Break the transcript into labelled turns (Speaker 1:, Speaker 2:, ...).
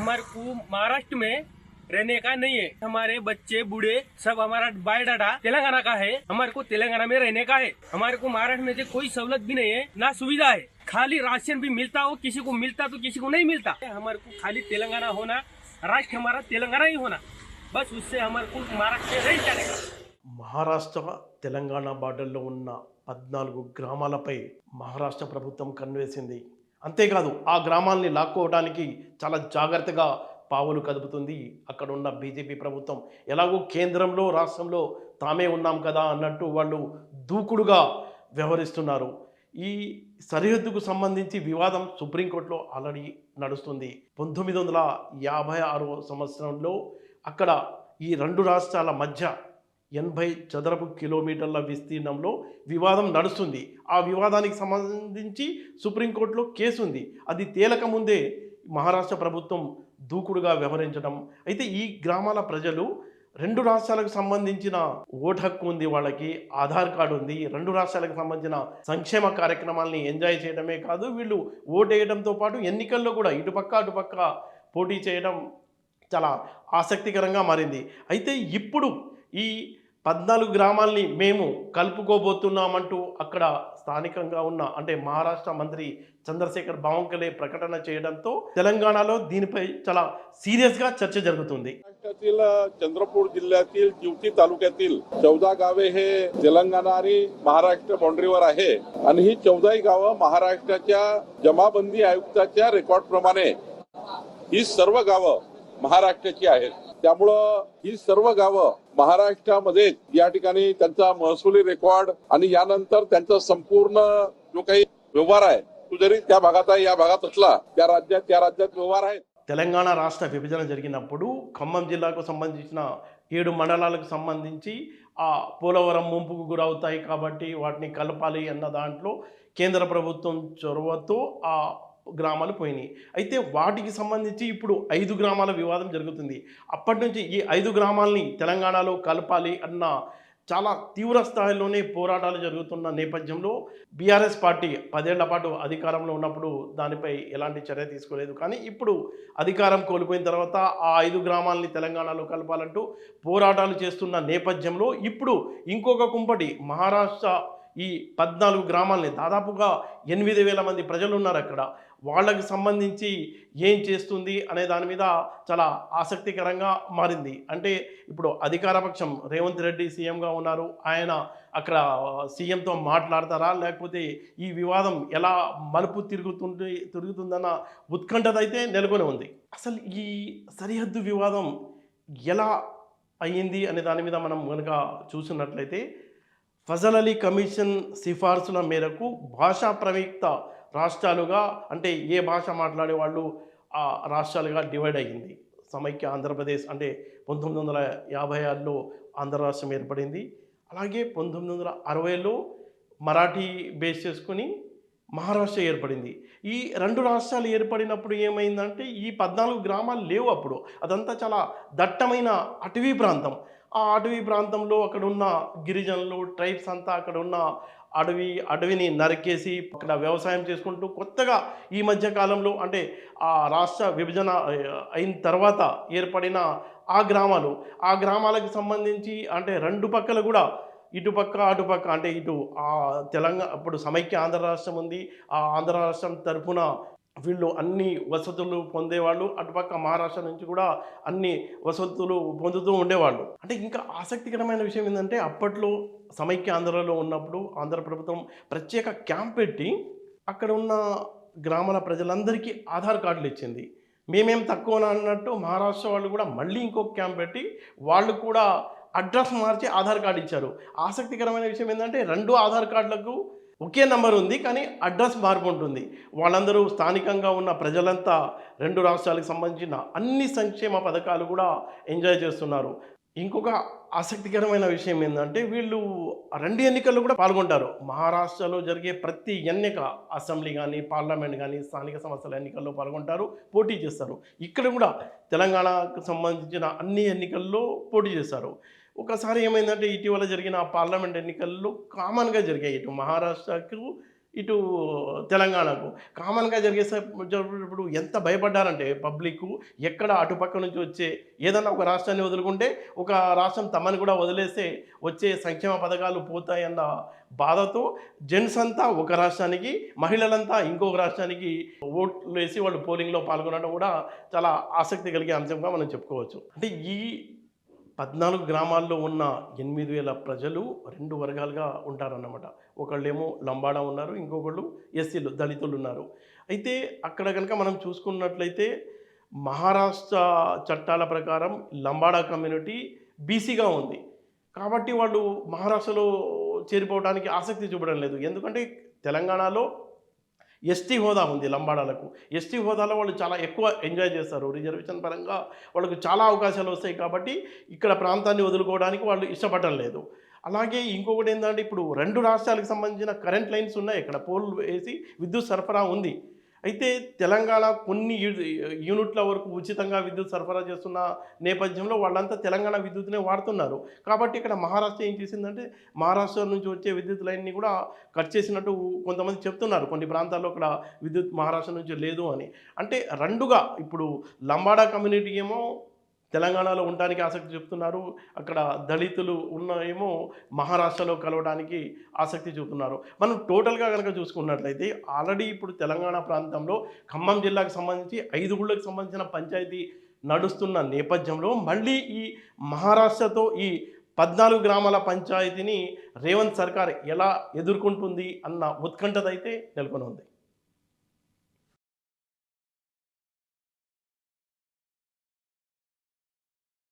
Speaker 1: हमारे को महाराष्ट्र में रहने का नहीं है हमारे बच्चे बूढ़े सब हमारा बायोडाटा तेलंगाना का है हमारे को तेलंगाना में रहने का है हमारे को महाराष्ट्र में से कोई सहूलत भी नहीं है ना सुविधा है खाली राशन भी मिलता हो किसी को मिलता तो किसी को नहीं मिलता हमारे को खाली तेलंगाना होना राष्ट्र हमारा तेलंगाना ही होना बस उससे हमारे को महाराष्ट्र में नहीं चलेगा
Speaker 2: మహారాష్ట్ర తెలంగాణ బార్డర్లో ఉన్న పద్నాలుగు గ్రామాలపై మహారాష్ట్ర ప్రభుత్వం కన్వేసింది అంతేకాదు ఆ గ్రామాల్ని లాక్కోవడానికి చాలా జాగ్రత్తగా పావులు కదుపుతుంది. అక్కడ ఉన్న బీజేపీ ప్రభుత్వం. ఎలాగో కేంద్రంలో రాష్ట్రంలో తామే ఉన్నాం కదా అన్నట్టు వాళ్ళు దూకుడుగా వ్యవహరిస్తున్నారు. ఈ సరిహద్దుకు సంబంధించి వివాదం సుప్రీంకోర్టులో ఆల్రెడీ నడుస్తుంది. పంతొమ్మిది వందల యాభై ఆరో సంవత్సరంలో అక్కడ ఈ రెండు రాష్ట్రాల మధ్య ఎనభై చదరపు కిలోమీటర్ల విస్తీర్ణంలో వివాదం నడుస్తుంది. ఆ వివాదానికి సంబంధించి సుప్రీంకోర్టులో కేసు ఉంది అది తేలక ముందే మహారాష్ట్ర ప్రభుత్వం దూకుడుగా వ్యవహరించడం. అయితే ఈ గ్రామాల ప్రజలు రెండు రాష్ట్రాలకు సంబంధించిన ఓటు హక్కు ఉంది వాళ్ళకి ఆధార్ కార్డు ఉంది. రెండు రాష్ట్రాలకు సంబంధించిన సంక్షేమ కార్యక్రమాల్ని ఎంజాయ్ చేయడమే కాదు వీళ్ళు ఓటేయడంతో పాటు ఎన్నికల్లో కూడా ఇటుపక్క అటుపక్క పోటీ చేయడం చాలా ఆసక్తికరంగా మారింది. అయితే ఇప్పుడు ఈ పద్నాలుగు గ్రామాల్ని మేము కలుపుకోబోతున్నామంటూ అక్కడ స్థానికంగా ఉన్న అంటే మహారాష్ట్ర మంత్రి చంద్రశేఖర్ బావంకలే ప్రకటన చేయడంతో తెలంగాణలో దీనిపై చాలా సీరియస్గా చర్చ జరుగుతుంది
Speaker 3: महाराष्ट्रातील चंद्रपूर जिल्ह्यातील जिवती तालुक्यातील चौदा गावे हे तेलंगणा आणि महाराष्ट्र बाउंड्रीवर आहे आणि ही चौदाही गावं महाराष्ट्राच्या जमाबंदी आयुक्ताच्या रेकॉर्ड प्रमाणे ही सर्व गावं महाराष्ट्राची आहेत त्यामुळं ही सर्व गावं महाराष्ट्रामध्ये या ठिकाणी त्यांचा महसुली रेकॉर्ड आणि यानंतर त्यांचा संपूर्ण जो काही व्यवहार आहे तो जरी त्या भागात आहे या भागात असला त्या राज्यात त्या राज्यात व्यवहार आहेत
Speaker 2: తెలంగాణ రాష్ట్ర విభజన జరిగినప్పుడు ఖమ్మం జిల్లాకు సంబంధించిన ఏడు మండలాలకు సంబంధించి ఆ పోలవరం ముంపుకు గురవుతాయి కాబట్టి వాటిని కలపాలి అన్న దాంట్లో కేంద్ర ప్రభుత్వం చొరవతో ఆ గ్రామాలు పోయినాయి. అయితే వాటికి సంబంధించి ఇప్పుడు ఐదు గ్రామాల వివాదం జరుగుతుంది. అప్పటి నుంచి ఈ ఐదు గ్రామాలని తెలంగాణలో కలపాలి అన్న చాలా తీవ్ర స్థాయిలోనే పోరాటాలు జరుగుతున్న నేపథ్యంలో బీఆర్ఎస్ పార్టీ పదేళ్ళ పాటు అధికారంలో ఉన్నప్పుడు దానిపై ఎలాంటి చర్య తీసుకోలేదు. కానీ ఇప్పుడు అధికారం కోల్పోయిన తర్వాత ఆ ఐదు గ్రామాలని తెలంగాణలో కలపాలంటూ పోరాటాలు చేస్తున్న నేపథ్యంలో ఇప్పుడు ఇంకొక కుంపటి మహారాష్ట్ర ఈ పద్నాలుగు గ్రామాలని దాదాపుగా ఎనిమిది వేల మంది ప్రజలు ఉన్నారు అక్కడ. వాళ్ళకి సంబంధించి ఏం చేస్తుంది అనే దాని మీద చాలా ఆసక్తికరంగా మారింది. అంటే ఇప్పుడు అధికారపక్షం రేవంత్ రెడ్డి సీఎంగా ఉన్నారు. ఆయన అక్కడ సీఎంతో మాట్లాడతారా? లేకపోతే ఈ వివాదం ఎలా మలుపు తిరుగుతుంది తిరుగుతుందన్న ఉత్కంఠత అయితే నెలకొని ఉంది. అసలు ఈ సరిహద్దు వివాదం ఎలా అయ్యింది అనే దాని మీద మనం కనుక చూసినట్లయితే ఫజల్ అలీ కమిషన్ సిఫార్సుల మేరకు భాషా ప్రయుక్త రాష్ట్రాలుగా అంటే ఏ భాష మాట్లాడే వాళ్ళు ఆ రాష్ట్రాలుగా డివైడ్ అయ్యింది. సమైక్య ఆంధ్రప్రదేశ్ అంటే పంతొమ్మిది వందల యాభై ఆరులో ఆంధ్ర రాష్ట్రం ఏర్పడింది. అలాగే పంతొమ్మిది వందల అరవైలో మరాఠీ బేస్ చేసుకుని మహారాష్ట్ర ఏర్పడింది. ఈ రెండు రాష్ట్రాలు ఏర్పడినప్పుడు ఏమైందంటే ఈ పద్నాలుగు గ్రామాలు లేవు అప్పుడు. అదంతా చాలా దట్టమైన అటవీ ప్రాంతం. ఆ అడవి ప్రాంతంలో అక్కడ ఉన్న గిరిజనులు ట్రైబ్స్ అంతా అక్కడ ఉన్న అడవి అడవిని నరికేసి అక్కడ వ్యవసాయం చేసుకుంటూ కొత్తగా ఈ మధ్య కాలంలో అంటే ఆ రాష్ట్ర విభజన అయిన తర్వాత ఏర్పడిన ఆ గ్రామాలు. ఆ గ్రామాలకు సంబంధించి అంటే రెండు పక్కల కూడా ఇటుపక్క అటుపక్క అంటే ఇటు ఆ తెలంగాణ ఇప్పుడు సమైక్య ఆంధ్ర రాష్ట్రం ఉంది. ఆ ఆంధ్ర రాష్ట్రం తరఫున వీళ్ళు అన్ని వసతులు పొందేవాళ్ళు. అటుపక్క మహారాష్ట్ర నుంచి కూడా అన్ని వసతులు పొందుతూ ఉండేవాళ్ళు. అంటే ఇంకా ఆసక్తికరమైన విషయం ఏంటంటే అప్పట్లో సమైక్య ఆంధ్రలో ఉన్నప్పుడు ఆంధ్ర ప్రభుత్వం ప్రత్యేక క్యాంప్ పెట్టి అక్కడ ఉన్న గ్రామాల ప్రజలందరికీ ఆధార్ కార్డులు ఇచ్చింది. మేమేం తక్కువ అన్నట్టు మహారాష్ట్ర వాళ్ళు కూడా మళ్ళీ ఇంకొక క్యాంప్ పెట్టి వాళ్ళు కూడా అడ్రస్ మార్చి ఆధార్ కార్డు ఇచ్చారు. ఆసక్తికరమైన విషయం ఏంటంటే రెండు ఆధార్ కార్డులకు ఒకే నంబర్ ఉంది కానీ అడ్రస్ మార్పు ఉంటుంది. వాళ్ళందరూ స్థానికంగా ఉన్న ప్రజలంతా రెండు రాష్ట్రాలకు సంబంధించిన అన్ని సంక్షేమ పథకాలు కూడా ఎంజాయ్ చేస్తున్నారు. ఇంకొక ఆసక్తికరమైన విషయం ఏంటంటే వీళ్ళు రెండు ఎన్నికల్లో కూడా పాల్గొంటారు. మహారాష్ట్రలో జరిగే ప్రతి ఎన్నిక అసెంబ్లీ కానీ పార్లమెంట్ కానీ స్థానిక సంస్థల ఎన్నికల్లో పాల్గొంటారు పోటీ చేస్తారు. ఇక్కడ కూడా తెలంగాణకు సంబంధించిన అన్ని ఎన్నికల్లో పోటీ చేస్తారు. ఒకసారి ఏమైందంటే ఇటీవల జరిగిన పార్లమెంట్ ఎన్నికల్లో కామన్గా జరిగాయి. ఇటు మహారాష్ట్రకు ఇటు తెలంగాణకు. కామన్గా జరిగే స- జరిగేటప్పుడు ఎంత భయపడ్డారంటే పబ్లిక్ ఎక్కడ అటుపక్క నుంచి వచ్చే ఏదన్నా ఒక రాష్ట్రాన్ని వదులుకుంటే ఒక రాష్ట్రం తమని కూడా వదిలేస్తే వచ్చే సంక్షేమ పథకాలు పోతాయన్న బాధతో జెంట్స్ అంతా ఒక రాష్ట్రానికి మహిళలంతా ఇంకొక రాష్ట్రానికి ఓట్లు వేసి వాళ్ళు పోలింగ్లో పాల్గొనడం కూడా చాలా ఆసక్తి కలిగే అంశంగా మనం చెప్పుకోవచ్చు. అంటే ఈ పద్నాలుగు గ్రామాల్లో ఉన్న ఎనిమిది వేల ప్రజలు రెండు వర్గాలుగా ఉంటారన్నమాట. ఒకళ్ళేమో లంబాడా ఉన్నారు ఇంకొకళ్ళు ఎస్సీలు దళితులు ఉన్నారు. అయితే అక్కడ కనుక మనం చూసుకున్నట్లయితే మహారాష్ట్ర చట్టాల ప్రకారం లంబాడా కమ్యూనిటీ బీసీగా ఉంది. కాబట్టి వాళ్ళు మహారాష్ట్రలో చేరిపోవడానికి ఆసక్తి చూపడం లేదు. ఎందుకంటే తెలంగాణలో ఎస్టీ హోదా ఉంది లంబాడాలకు. ఎస్టీ హోదాలో వాళ్ళు చాలా ఎక్కువ ఎంజాయ్ చేస్తారు. రిజర్వేషన్ పరంగా వాళ్ళకు చాలా అవకాశాలు వస్తాయి కాబట్టి ఇక్కడ ప్రాంతాన్ని వదులుకోవడానికి వాళ్ళు ఇష్టపడడం లేదు. అలాగే ఇంకొకటి ఏంటంటే ఇప్పుడు రెండు రాష్ట్రాలకు సంబంధించిన కరెంట్ లైన్స్ ఉన్నాయి. ఇక్కడ పోల్ వేసి విద్యుత్ సరఫరా ఉంది. అయితే తెలంగాణ కొన్ని యూనిట్ల వరకు ఉచితంగా విద్యుత్ సరఫరా చేస్తున్న నేపథ్యంలో వాళ్ళంతా తెలంగాణ విద్యుత్నే వాడుతున్నారు. కాబట్టి ఇక్కడ మహారాష్ట్ర ఏం చేసిందంటే మహారాష్ట్ర నుంచి వచ్చే విద్యుత్ లైన్ని కూడా కట్ చేసినట్టు కొంతమంది చెప్తున్నారు. కొన్ని ప్రాంతాల్లో ఇక్కడ విద్యుత్ మహారాష్ట్ర నుంచి లేదు అని. అంటే రెండుగా ఇప్పుడు లంబాడా కమ్యూనిటీ ఏమో తెలంగాణలో ఉండడానికి ఆసక్తి చూపుతున్నారు. అక్కడ దళితులు ఉన్న ఏమో మహారాష్ట్రలో కలవడానికి ఆసక్తి చూపుతున్నారు. మనం టోటల్గా కనుక చూసుకున్నట్లయితే ఆల్రెడీ ఇప్పుడు తెలంగాణ ప్రాంతంలో ఖమ్మం జిల్లాకు సంబంధించి ఐదు గుళ్ళకు సంబంధించిన పంచాయతీ నడుస్తున్న నేపథ్యంలో మళ్ళీ ఈ మహారాష్ట్రతో ఈ పద్నాలుగు గ్రామాల పంచాయతీని రేవంత్ సర్కార్ ఎలా ఎదుర్కొంటుంది అన్న ఉత్కంఠత అయితే నెలకొని ఉంది